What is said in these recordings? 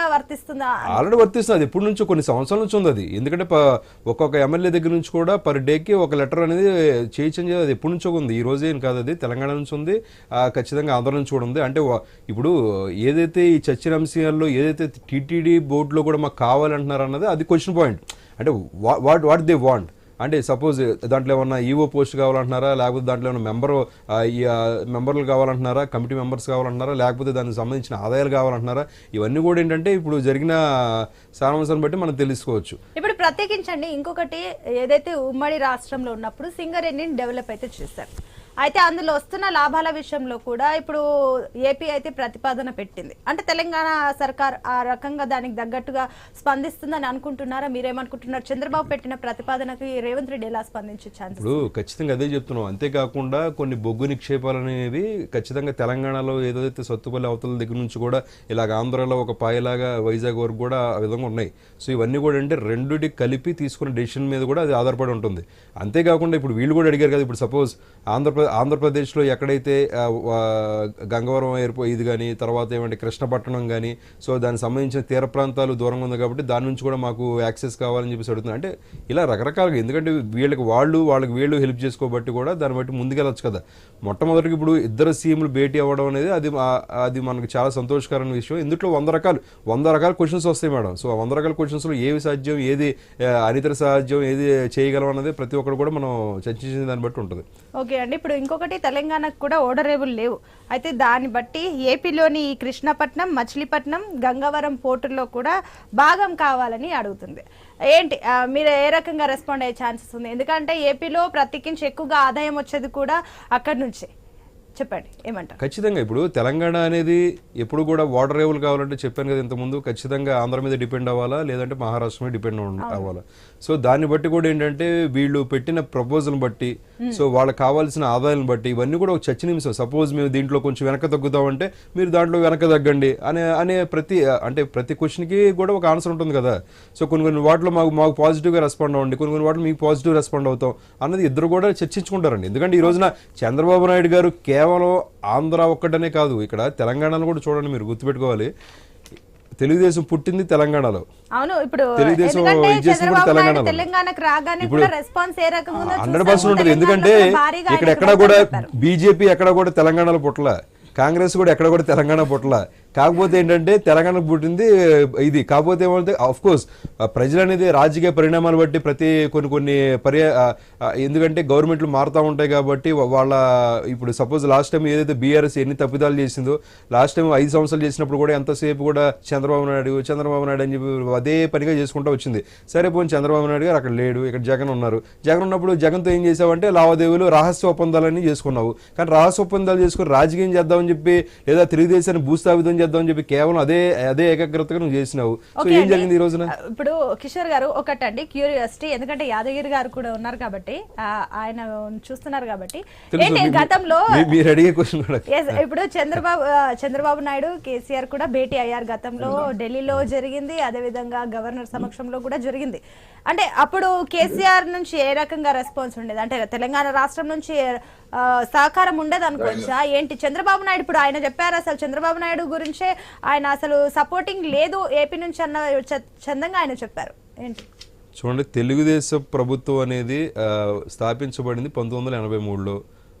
కూడా వర్తిస్తుందా? ఆల్రెడీ వర్తిస్తుంది. అది ఎప్పటి నుంచో కొన్ని సంవత్సరాల నుంచి ఉంది అది. ఎందుకంటే ప- ఒక్కొక్క ఎమ్మెల్యే దగ్గర నుంచి కూడా పర్ డేకి ఒక లెటర్ అనేది చేయించని అది ఎప్పటి నుంచో ఉంది. ఈ రోజు ఏం కాదు అది. తెలంగాణ నుంచి ఉంది. ఖచ్చితంగా ఆంధ్ర నుంచి కూడా ఉంది. అంటే ఇప్పుడు ఏదైతే ఈ చర్చిన అంశాల్లో ఏదైతే టీటీడీ బోర్డులో కూడా మాకు కావాలంటున్నారు అన్నది అది క్వశ్చన్ పాయింట్ అంటే వాట్ వాట్ దే వాంట్. అంటే సపోజ్ దాంట్లో ఏమన్నా ఈవో పోస్ట్ కావాలంటున్నారా? లేకపోతే దాంట్లో ఏమైనా మెంబర్ మెంబర్లు కావాలంటున్నారా? Committee members కావాలంటున్నారా? లేకపోతే దానికి సంబంధించిన ఆదాయాలు కావాలంటున్నారా? ఇవన్నీ కూడా ఏంటంటే ఇప్పుడు జరిగిన సారాంశాన్ని బట్టి మనం తెలుసుకోవచ్చు. ఇప్పుడు ప్రత్యేకించండి ఇంకొకటి ఏదైతే ఉమ్మడి రాష్ట్రంలో ఉన్నప్పుడు సింగరేణిని డెవలప్ అయితే చేశారు. అయితే అందులో వస్తున్న లాభాల విషయంలో కూడా ఇప్పుడు ఏపీ అయితే ప్రతిపాదన పెట్టింది. అంటే తెలంగాణ సర్కార్ ఆ రకంగా దానికి తగ్గట్టుగా స్పందిస్తుందని అనుకుంటున్నారా? మీరేమనుకుంటున్నారు? చంద్రబాబు పెట్టిన ప్రతిపాదనకి రేవంత్ రెడ్డి ఎలా స్పందించే ఛాన్స్ ఇప్పుడు ఖచ్చితంగా అదే చెప్తున్నాం. అంతేకాకుండా కొన్ని బొగ్గు నిక్షేపాలు అనేవి ఖచ్చితంగా తెలంగాణలో ఏదైతే సత్తుపల్లి అవతల దగ్గర నుంచి కూడా ఇలాగ ఆంధ్రాలో ఒక పాయలాగా వైజాగ్ వరకు కూడా ఆ విధంగా ఉన్నాయి. సో ఇవన్నీ కూడా అంటే రెండుటి కలిపి తీసుకున్న డెసిషన్ మీద కూడా అది ఆధారపడి ఉంటుంది. అంతేకాకుండా ఇప్పుడు వీళ్ళు కూడా అడిగారు కదా ఇప్పుడు సపోజ్ ఆంధ్రప్రదేశ్ ఆంధ్రప్రదేశ్లో ఎక్కడైతే గంగవరం ఎయిర్పో ఇది కానీ తర్వాత ఏమంటే కృష్ణపట్టణం కానీ సో దానికి సంబంధించిన తీర ప్రాంతాలు దూరంగా ఉంది కాబట్టి దాని నుంచి కూడా మాకు యాక్సెస్ కావాలని చెప్పేసి అడుగుతున్నారు అంటే ఇలా రకరకాలుగా ఎందుకంటే వీళ్ళకి వాళ్ళు వాళ్ళకి వీళ్ళు హెల్ప్ చేసుకోబట్టి కూడా దాన్ని బట్టి ముందుకెళ్ళచ్చు కదా. మొట్టమొదటికి ఇప్పుడు ఇద్దరు సీఎంలు భేటీ అవ్వడం అనేది అది అది మనకు చాలా సంతోషకరమైన విషయం. ఇందులో వంద రకాలు వంద రకాల క్వశ్చన్స్ వస్తాయి మేడం. సో వంద రకాల క్వశ్చన్స్లో ఏవి సాధ్యం ఏది అనితర సాధ్యం ఏది చేయగలం అన్నది ప్రతి ఒక్కరు కూడా మనం చర్చించిన దాన్ని బట్టి ఉంటుంది. ఓకే అండి ఇప్పుడు ఇంకొకటి తెలంగాణకు కూడా ఓడరేవులు లేవు. అయితే దాన్ని బట్టి ఏపీలోని ఈ కృష్ణపట్నం మచిలీపట్నం గంగవరం పోర్టుల్లో కూడా భాగం కావాలని అడుగుతుంది. ఏంటి మీరు ఏ రకంగా రెస్పాండ్ అయ్యే ఛాన్సెస్ ఉంది? ఎందుకంటే ఏపీలో ప్రత్యేకించి ఎక్కువగా ఆదాయం వచ్చేది కూడా అక్కడి నుంచే. చెప్పండి ఏమంటారు? ఖచ్చితంగా ఇప్పుడు తెలంగాణ అనేది ఎప్పుడు కూడా వాటర్ రేవులు కావాలంటే చెప్పాను కదా ఇంతకుముందు ఖచ్చితంగా ఆంధ్ర మీద డిపెండ్ అవ్వాలా లేదంటే మహారాష్ట్ర మీద డిపెండ్ అవ్వాలా. సో దాన్ని బట్టి కూడా ఏంటంటే వీళ్ళు పెట్టిన ప్రపోజల్ బట్టి Hmm. సో వాళ్ళకి కావాల్సిన ఆదాయాలను బట్టి ఇవన్నీ కూడా ఒక చర్చనీయాంశం సపోజ్ మేము దీంట్లో కొంచెం వెనక తగ్గుతామంటే మీరు దాంట్లో వెనక తగ్గండి అనే అనే ప్రతి అంటే ప్రతి క్వశ్చన్కి కూడా ఒక ఆన్సర్ ఉంటుంది కదా. సో కొన్ని కొన్ని వాటిలో మాకు మాకు పాజిటివ్గా రెస్పాండ్ అవ్వండి కొన్ని కొన్ని వాటిలో మీకు పాజిటివ్ రెస్పాండ్ అవుతాం అన్నది ఇద్దరు కూడా చర్చించుకుంటారండి. ఎందుకంటే ఈ రోజున చంద్రబాబు నాయుడు గారు కేవలం ఆంధ్ర ఒక్కటనే కాదు ఇక్కడ తెలంగాణలో కూడా చూడండి మీరు గుర్తుపెట్టుకోవాలి. తెలుగుదేశం పుట్టింది తెలంగాణలో అవును ఇప్పుడు తెలుగుదేశం తెలంగాణలో. తెలంగాణకు రాగానే ఇప్పుడు కూడా రెస్పాన్స్ ఏ రకంగా ఉందో హండ్రెడ్ చూసాము. పర్సెంట్ ఉంటుంది ఎందుకంటే ఇక్కడ ఎక్కడ కూడా. బీజేపీ ఎక్కడ కూడా తెలంగాణలో పుట్టల కాంగ్రెస్ కూడా ఎక్కడ కూడా తెలంగాణ పుట్టల కాకపోతే ఏంటంటే తెలంగాణకు పుట్టింది ఇది. కాకపోతే ఏమంటే ఆఫ్ కోర్స్ ప్రజలు అనేది రాజకీయ పరిణామాలు బట్టి ప్రతి కొన్ని కొన్ని పర్య ఎందుకంటే గవర్నమెంట్లు మారుతూ ఉంటాయి కాబట్టి వాళ్ళ ఇప్పుడు సపోజ్ లాస్ట్ టైం ఏదైతే బీఆర్ఎస్ ఎన్ని తప్పిదాలు చేసిందో లాస్ట్ టైం ఐదు సంవత్సరాలు చేసినప్పుడు కూడా ఎంతసేపు కూడా చంద్రబాబు నాయుడు చంద్రబాబు నాయుడు అని చెప్పి అదే పనిగా చేసుకుంటూ వచ్చింది. సరే పోనీ చంద్రబాబు నాయుడు గారు అక్కడ లేడు ఇక్కడ జగన్ ఉన్నారు. జగన్ ఉన్నప్పుడు జగన్తో ఏం చేసావంటే లావాదేవీలు రహస్య ఒప్పందాలన్నీ చేసుకున్నావు. కానీ రహస్య ఒప్పందాలు చేసుకుని రాజకీయం చేద్దామని చెప్పి లేదా తెలుగుదేశాన్ని భూస్థాపితం చేద్దామని చెప్పి కేవలం అదే అదే ఏకాగ్రతగా నువ్వు చేసినావు. సో ఏం. జరిగింది ఈ రోజున? ఇప్పుడు కిషోర్ గారు ఒకటండి. క్యూరియాసిటీ ఎందుకంటే యాదగిరి గారు కూడా ఉన్నారు కాబట్టి ఆయన చూస్తున్నారు కాబట్టి. గతంలో మీరు అడిగే క్వశ్చన్ ఇప్పుడు చంద్రబాబు చంద్రబాబు నాయుడు కేసీఆర్ కూడా భేటీ అయ్యారు గతంలో. ఢిల్లీలో జరిగింది అదే విధంగా గవర్నర్ సమక్షంలో కూడా జరిగింది. అంటే అప్పుడు కేసీఆర్ నుంచి ఏ రకంగా రెస్పాన్స్ ఉండేది? అంటే తెలంగాణ రాష్ట్రం నుంచి సహకారం ఉండేది అనుకోవచ్చా? ఏంటి? చంద్రబాబు నాయుడు ఇప్పుడు ఆయన చెప్పారు అసలు చంద్రబాబు నాయుడు గురించే ఆయన అసలు సపోర్టింగ్ లేదు ఏపీ నుంచి అన్న చందంగా ఆయన చెప్పారు. ఏంటి? చూడండి తెలుగుదేశం ప్రభుత్వం అనేది స్థాపించబడింది పంతొమ్మిది వందల ఎనభై మూడులో.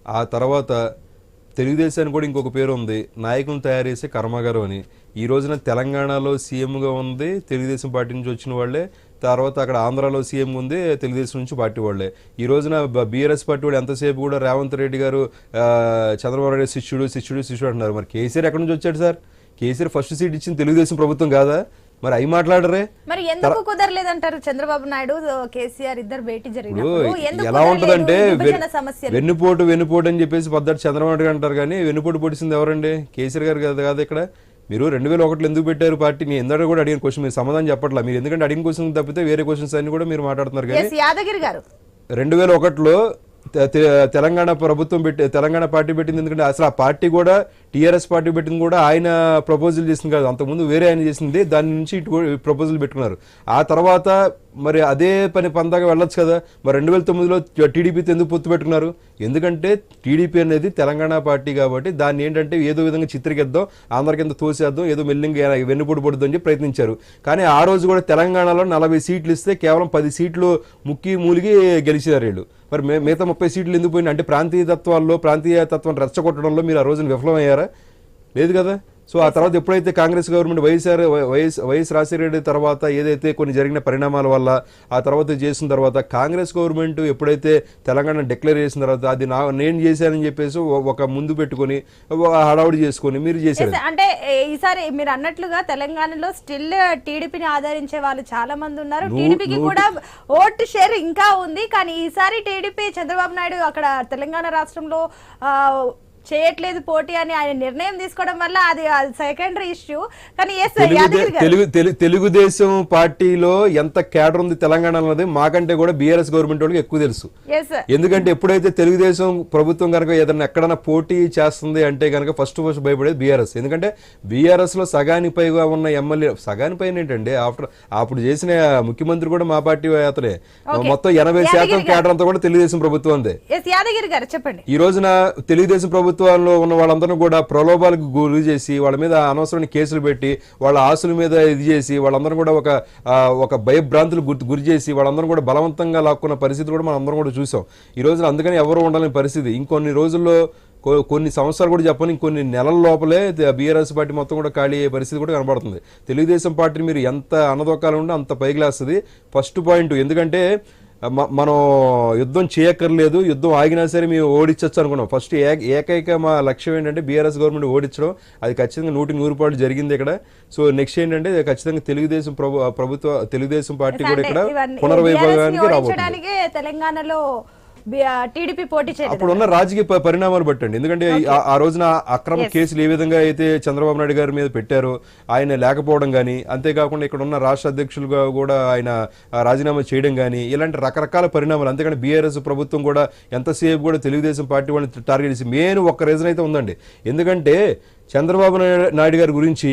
ఆ తర్వాత తెలుగుదేశానికి కూడా ఇంకొక పేరు ఉంది నాయకులను తయారు చేసే కర్మాగారం అని. ఈ రోజున తెలంగాణలో సీఎంగా ఉంది తెలుగుదేశం పార్టీ నుంచి వచ్చిన వాళ్ళే తర్వాత అక్కడ ఆంధ్రాలో సీఎం ఉంది తెలుగుదేశం నుంచి పార్టీ వాళ్ళే. ఈ రోజున బీఆర్ఎస్ పార్టీ వాళ్ళు ఎంతసేపు కూడా రేవంత్ రెడ్డి గారు చంద్రబాబు నాయుడు శిష్యుడు శిష్యుడు శిష్యుడు అంటున్నారు. మరి కేసీఆర్ ఎక్కడి నుంచి వచ్చాడు సార్? కేసీఆర్ ఫస్ట్ సీట్ ఇచ్చింది తెలుగుదేశం ప్రభుత్వం కాదా? మరి అవి మాట్లాడరే. మరి ఎందుకు కుదరలేదంటారు చంద్రబాబు నాయుడు కేసీఆర్ ఇద్దరు భేటీ ఎందుకు ఎలా ఉంటదంటే వెన్నుపోటు వెన్నుపోటు అని చెప్పేసి పద్ధతి చంద్రబాబు నాయుడు గారు అంటారు కానీ వెన్నుపోటు పొడిచింది ఎవరండి? కేసీఆర్ గారు కదా కాదు ఇక్కడ. మీరు రెండు వేల ఒకటిలో ఎందుకు పెట్టారు పార్టీ? నేను ఎందరో కూడా అడిగిన క్వశ్చన్ మీరు సమాధానం చెప్పట్లా? మీరు ఎందుకంటే అడిగిన క్వశ్చన్ తప్పితే వేరే క్వశ్చన్స్ అన్ని కూడా మీరు మాట్లాడుతున్నారు కానీ యాదగిరి గారు. రెండు వేల ఒకటిలో తెలంగాణ ప్రభుత్వం పెట్టి తెలంగాణ పార్టీ పెట్టింది ఎందుకంటే అసలు ఆ పార్టీ కూడా టీఆర్ఎస్ పార్టీ పెట్టింది కూడా ఆయన ప్రపోజల్ చేసింది కాదు. అంతకుముందు వేరే ఆయన చేసింది దాని నుంచి ఇటు ప్రపోజల్ పెట్టుకున్నారు. ఆ తర్వాత మరి అదే పని పందాగా వెళ్ళొచ్చు కదా. మరి రెండు వేల తొమ్మిదిలో టీడీపీతో ఎందుకు పొత్తు పెట్టుకున్నారు? ఎందుకంటే టీడీపీ అనేది తెలంగాణ పార్టీ కాబట్టి దాన్ని ఏంటంటే ఏదో విధంగా చిత్రీకరిద్దాం ఆంధ్ర కింద తోసేద్దాం ఏదో మెల్లింగా వెన్నుపూడి పడుద్దాం అని ప్రయత్నించారు. కానీ ఆ రోజు కూడా తెలంగాణలో నలభై సీట్లు ఇస్తే కేవలం పది సీట్లు ముక్కి మూలిగి గెలిచినారు వీళ్ళు. మరి మిగతా ముప్పై సీట్లు ఎందుకు పోయినా అంటే ప్రాంతీయ తత్వాల్లో ప్రాంతీయ తత్వం రెచ్చగొట్టడంలో మీరు ఆ రోజున విఫలమయ్యారు? లేదు కదా? సో ఆ తర్వాత ఎప్పుడైతే కాంగ్రెస్ గవర్నమెంట్ వైఎస్ఆర్ వైఎస్ వైఎస్ రాజశేఖర రెడ్డి తర్వాత ఏదైతే కొన్ని జరిగిన పరిణామాల వల్ల ఆ తర్వాత చేసిన తర్వాత కాంగ్రెస్ గవర్నమెంట్ ఎప్పుడైతే తెలంగాణ డిక్లేర్ చేసిన తర్వాత అది నా నేను చేశానని చెప్పేసి ఒక ముందు పెట్టుకొని హడావుడి చేసుకొని మీరు చేశారు. అంటే ఈసారి మీరు అన్నట్లుగా తెలంగాణలో స్టిల్ టీడీపీని ఆదరించే వాళ్ళు చాలా మంది ఉన్నారు టీడీపీకి కూడా ఓటు షేర్ ఇంకా ఉంది. కానీ ఈసారి టీడీపీ చంద్రబాబు నాయుడు అక్కడ తెలంగాణ రాష్ట్రంలో చేయట్లేదు పోటీ అని ఆయన నిర్ణయం తీసుకోవడం వల్ల అది సెకండరీ ఇష్యూ కానీ తెలుగు తెలుగుదేశం పార్టీలో ఎంత కేడర్ ఉంది తెలంగాణ అన్నది మాకంటే కూడా బీఆర్ఎస్ గవర్నమెంట్ వాళ్ళకి ఎక్కువ తెలుసు. ఎందుకంటే ఎప్పుడైతే తెలుగుదేశం ప్రభుత్వం కనుక ఏదైనా ఎక్కడైనా పోటీ చేస్తుంది అంటే కనుక ఫస్ట్ ఫస్ట్ భయపడేది బీఆర్ఎస్ ఎందుకంటే బీఆర్ఎస్లో సగానికి పైగా ఉన్న ఎమ్మెల్యే సగానికి పైన ఏంటండి ఆఫ్టర్ అప్పుడు చేసిన ముఖ్యమంత్రి కూడా మా పార్టీ అతనే. మొత్తం ఎనభై శాతం. కేడర్ అంతా కూడా తెలుగుదేశం ప్రభుత్వం ఉంది ఎస్ యాదగిరి గారు చెప్పండి. ఈ రోజున తెలుగుదేశం ప్రభుత్వంలో ఉన్న వాళ్ళందరూ కూడా ప్రలోభాలకు గురి చేసి వాళ్ళ మీద అనవసరమైన కేసులు పెట్టి వాళ్ళ ఆస్తుల మీద ఇది చేసి వాళ్ళందరూ కూడా ఒక ఒక భయభ్రాంతులు గుర్తు గురి చేసి వాళ్ళందరూ కూడా బలవంతంగా లాక్కున్న పరిస్థితి కూడా మనం అందరం కూడా చూసాం. ఈ రోజున అందుకని ఎవరు ఉండాలని పరిస్థితి. ఇంకొన్ని రోజుల్లో కొన్ని సంవత్సరాలు కూడా చెప్పని కొన్ని నెలల లోపలే బీఆర్ఎస్ పార్టీ మొత్తం కూడా ఖాళీ అయ్యే పరిస్థితి కూడా కనబడుతుంది. తెలుగుదేశం పార్టీని మీరు ఎంత అనదొక్కాలి ఉంటే అంత పైకి లేస్తుంది. First point. ఎందుకంటే మనం యుద్ధం చేయక్కర్లేదు యుద్ధం ఆగినా సరే మేము ఓడించచ్చు అనుకున్నాం. ఫస్ట్ ఏక- ఏకైక మా లక్ష్యం ఏంటంటే బీఆర్ఎస్ గవర్నమెంట్ ఓడించడం. అది ఖచ్చితంగా నూటి నూరు పాటు జరిగింది ఇక్కడ. సో నెక్స్ట్ ఏంటంటే ఖచ్చితంగా తెలుగుదేశం ప్రభు ప్రభుత్వ తెలుగుదేశం పార్టీ కూడా ఇక్కడ పునర్వైభవానికి రాబోతుంది. ఓడించడానికే తెలంగాణలో టీడీపీ పోటీ చేయలేదు అప్పుడు ఉన్న రాజకీయ పరిణామాలు బట్టండి. ఎందుకంటే ఆ- రోజున అక్రమ కేసులు ఏ విధంగా అయితే చంద్రబాబు నాయుడు గారి మీద పెట్టారో ఆయన లేకపోవడం కానీ అంతేకాకుండా ఇక్కడ ఉన్న రాష్ట్ర అధ్యక్షులుగా కూడా ఆయన రాజీనామా చేయడం కానీ ఇలాంటి రకరకాల పరిణామాలు అంతేకాని బీఆర్ఎస్ ప్రభుత్వం కూడా ఎంతసేపు కూడా తెలుగుదేశం పార్టీ వాళ్ళని టార్గెట్ చేసి మెయిన్ ఒక్క రీజన్ అయితే ఉందండి. ఎందుకంటే చంద్రబాబు నాయుడు గారి గురించి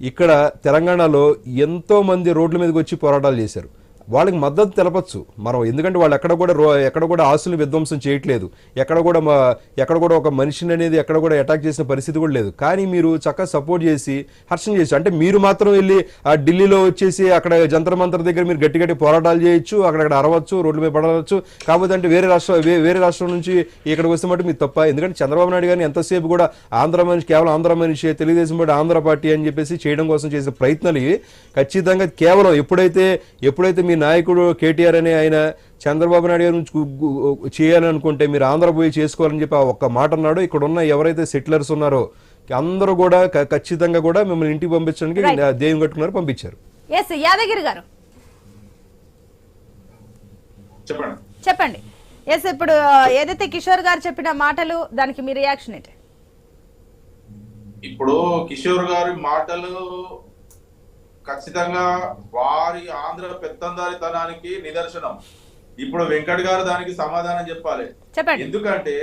ఇక్కడ తెలంగాణలో ఎంతో మంది రోడ్ల మీదకి వచ్చి పోరాటాలు చేశారు. వాళ్ళకి మద్దతు తెలపచ్చు. మనం ఎందుకంటే వాళ్ళు ఎక్కడ కూడా రో- ఎక్కడ కూడా ఆస్తులు విధ్వంసం చేయట్లేదు. ఎక్కడ కూడా మా ఎక్కడ కూడా ఒక మనిషిని అనేది ఎక్కడ కూడా అటాక్ చేసిన పరిస్థితి కూడా లేదు. కానీ మీరు చక్కగా సపోర్ట్ చేసి హర్షం చేసి అంటే మీరు మాత్రం వెళ్ళి ఆ ఢిల్లీలో వచ్చేసి అక్కడ జంతర్ మంతర్ దగ్గర మీరు గట్టి గట్టి పోరాటాలు చేయొచ్చు అక్కడక్కడ అరవచ్చు రోడ్ల మీద పడవచ్చు. కాకపోతే అంటే వేరే రాష్ట్ర వేరే రాష్ట్రం నుంచి ఇక్కడికి వస్తే మటు మీరు తప్ప. ఎందుకంటే చంద్రబాబు నాయుడు గారిని ఎంతసేపు కూడా ఆంధ్ర మనిషి కేవలం ఆంధ్ర మనిషి తెలుగుదేశం పార్టీ ఆంధ్ర పార్టీ అని చెప్పేసి చేయడం కోసం చేసిన ప్రయత్నాలు ఇవి. ఖచ్చితంగా కేవలం ఎప్పుడైతే ఎప్పుడైతే మీ నాయకుడు కేటీఆర్ అనే ఆయన చంద్రబాబు నాయుడు గారి నుంచి చేయాలనుకుంటే మీరు ఆంధ్ర పోయి చేసుకోవాలని చెప్పి ఆ ఒక్క మాట అన్నాడు. ఇక్కడ ఉన్న ఎవరైతే సెటిలర్స్ ఉన్నారో అందరూ కూడా ఖచ్చితంగా కూడా మిమ్మల్ని ఇంటికి పంపించడానికి. దేవం కట్టుకున్నారు పంపించారు. ఎస్ యాదగిరి గారు. చెప్పండి. చెప్పండి. ఎస్ ఇప్పుడు ఏదైతే కిషోర్ గారు చెప్పిన మాటలు దానికి మీ రియాక్షన్ ఏంటి? ఇప్పుడు కిషోర్ గారి మాటలు ఖచ్చితంగా వారి ఆంధ్ర పెత్తందారితనానికి నిదర్శనం. ఇప్పుడు వెంకట్ గారు దానికి సమాధానం చెప్పాలి. ఎందుకంటే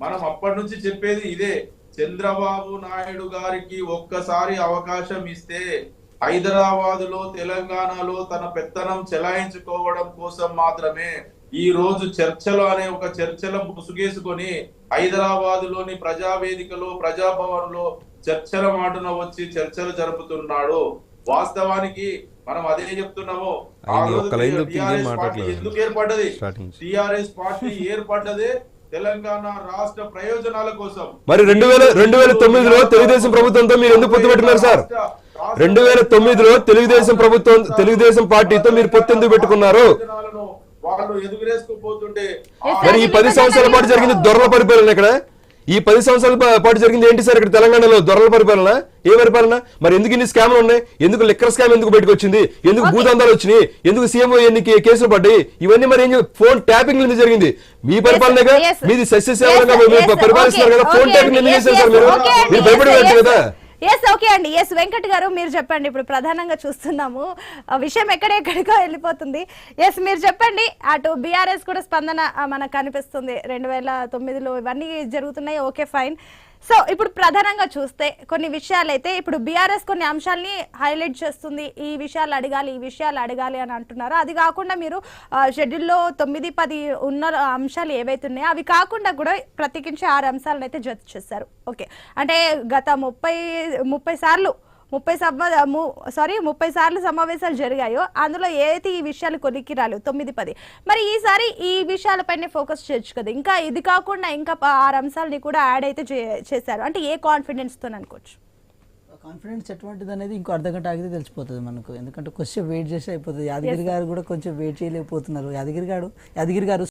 మనం అప్పటి నుంచి చెప్పేది ఇదే. చంద్రబాబు నాయుడు గారికి ఒక్కసారి అవకాశం ఇస్తే హైదరాబాద్లో తెలంగాణలో తన పెత్తనం చెలాయించుకోవడం కోసం మాత్రమే ఈ రోజు చర్చలు అనే ఒక చర్చల ముసుగేసుకొని హైదరాబాద్లోని ప్రజావేదికలో ప్రజాభవన్లో చర్చల మాటున వచ్చి చర్చలు జరుపుతున్నాడు. వాస్తవానికి మనం అదే చెప్తున్నాము. ఎందుకు ఏర్పడ్డది. టిఆర్ఎస్ పార్టీ ఏర్పడ్డదే తెలంగాణ రాష్ట్ర ప్రయోజనాల కోసం. మరి రెండు వేల రెండు వేల తొమ్మిదిలో తెలుగుదేశం ప్రభుత్వంతో మీరు ఎందుకు పొత్తు పెట్టుకున్నారు సార్? రెండు వేల తొమ్మిదిలో తెలుగుదేశం ప్రభుత్వం తెలుగుదేశం పార్టీతో మీరు పొత్తు ఎందుకు పెట్టుకున్నారు? మరి ఈ పది సంవత్సరాల పాటు జరిగింది దొరల పరిపాలన ఇక్కడ. ఈ పది సంవత్సరాల పాటు జరిగింది ఏంటి సార్ ఇక్కడ తెలంగాణలో? దొరల పరిపాలన? ఏ పరిపాలన? మరి ఎందుకు ఇన్ని స్కామ్లు ఉన్నాయి? ఎందుకు లిక్కర్ స్కామ్ ఎందుకు బయటకు వచ్చింది? ఎందుకు భూదందాలు వచ్చినాయి? ఎందుకు సీఎం ఎన్ని కేసులు పడ్డాయి? ఇవన్నీ మరి ఏం ఫోన్ ట్యాపింగ్ ఎందుకు జరిగింది? మీ పరిపాలనగా. మీది సస్యసేవలంగా మీరు yes, పరిపాలిస్తున్నారు కదా ఫోన్ ట్యాపింగ్ ఎందుకు చేశారు సార్ మీరు? మీరు yes. కదా? ఎస్ ఓకే అండి. ఎస్ వెంకట్ గారు మీరు చెప్పండి. ఇప్పుడు ప్రధానంగా చూస్తున్నాము. విషయం ఎక్కడెక్కడికో వెళ్ళిపోతుంది. ఎస్ మీరు చెప్పండి. అటు బీఆర్ఎస్ కూడా స్పందన మనకు కనిపిస్తుంది. రెండు వేల తొమ్మిదిలో ఇవన్నీ జరుగుతున్నాయి. ఓకే ఫైన్ సో ఇప్పుడు ప్రధానంగా చూస్తే కొన్ని విషయాలు అయితే ఇప్పుడు బీఆర్ఎస్ కొన్ని అంశాలని హైలైట్ చేస్తుంది. ఈ విషయాలు అడగాలి ఈ విషయాలు అడగాలి అని అంటున్నారు. అది కాకుండా మీరు షెడ్యూల్లో తొమ్మిది పది ఉన్న అంశాలు ఏవైతే ఉన్నాయో అవి కాకుండా కూడా ప్రత్యేకించి ఆరు అంశాలను అయితే జత చేశారు. ఓకే. అంటే గత ముప్పై ముప్పై సార్లు ముప్పై సమ సారీ ముప్పై సార్లు సమావేశాలు జరిగాయో అందులో ఏది ఈ విషయాలు కొలిక్కి రాలేవు తొమ్మిది పది. మరి ఈసారి ఈ విషయాలపైనే ఫోకస్ చేయొచ్చు కదా. ఇంకా ఇది కాకుండా ఇంకా ఆరు అంశాలని కూడా యాడ్ అయితే చేశారు. అంటే ఏ కాన్ఫిడెన్స్తో అనుకోవచ్చు? కాన్ఫిడెన్స్ ఎటువంటిది అనేది ఇంకో అర్ధ గంట ఆగితే తెలిసిపోతుంది మనకు. ఎందుకంటే కొంచెం వెయిట్ చేసి అయిపోతుంది. యాదగిరి గారు కూడా కొంచెం వెయిట్ చేయలేకపోతున్నారు. యాదగిరి గారు యాదగిరి గారు